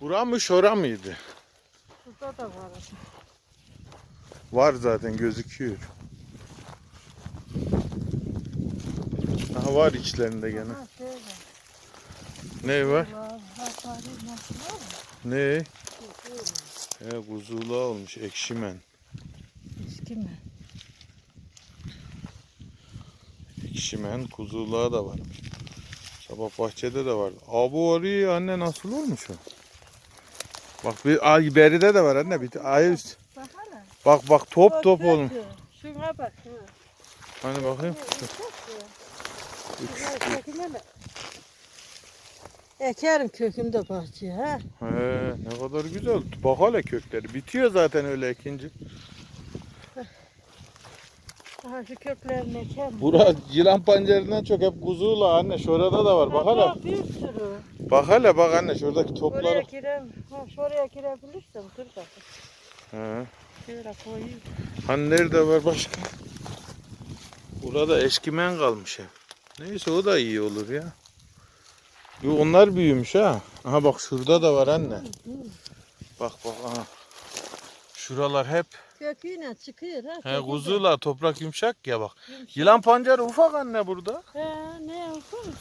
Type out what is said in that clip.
Bura mı şora mıydı? Burada da var. Var zaten gözüküyor. Aha var içlerinde gene. Ha, var. Ne var? Var, var, var, nasıl var mı? Ne? Var. He kuzula olmuş ekşimen. Eski mi? Ekşimen kuzulağı da varmış. Sabah bahçede de vardı. Abi orayı anne nasıl olmuş o? Bak bir ay beride de var anne. Bir ay üst. Bak hele. Bak bak top top olmuş. Şuna bak. şuna. Hani bakayım. Ekerim kökümde bahçeye ha. He, ne kadar güzel. Bak hele kökleri. Bitiyor zaten öyle ikinci. Aha şu köklerini. Bura yılan pancarından çok hep kuzula anne. Şurada da var. Bak. Bak bir sürü. Bak hele bak anne şuradaki Oraya topları. girem. Ha şuraya girebilirsem dur bak. He. Şöyle koyayım. Hani nerede var başka? Burada eskimen kalmış hep. Neyse o da iyi olur ya. Yo, onlar büyümüş ha. Aha bak şurada da var anne. Bak bak aha. Şuralar hep Köküyle çıkıyor ha. he kökü de. kuzula toprak yumuşak ya bak. Yumuşak. Yılan pancarı ufak anne burada. He ne yapalım?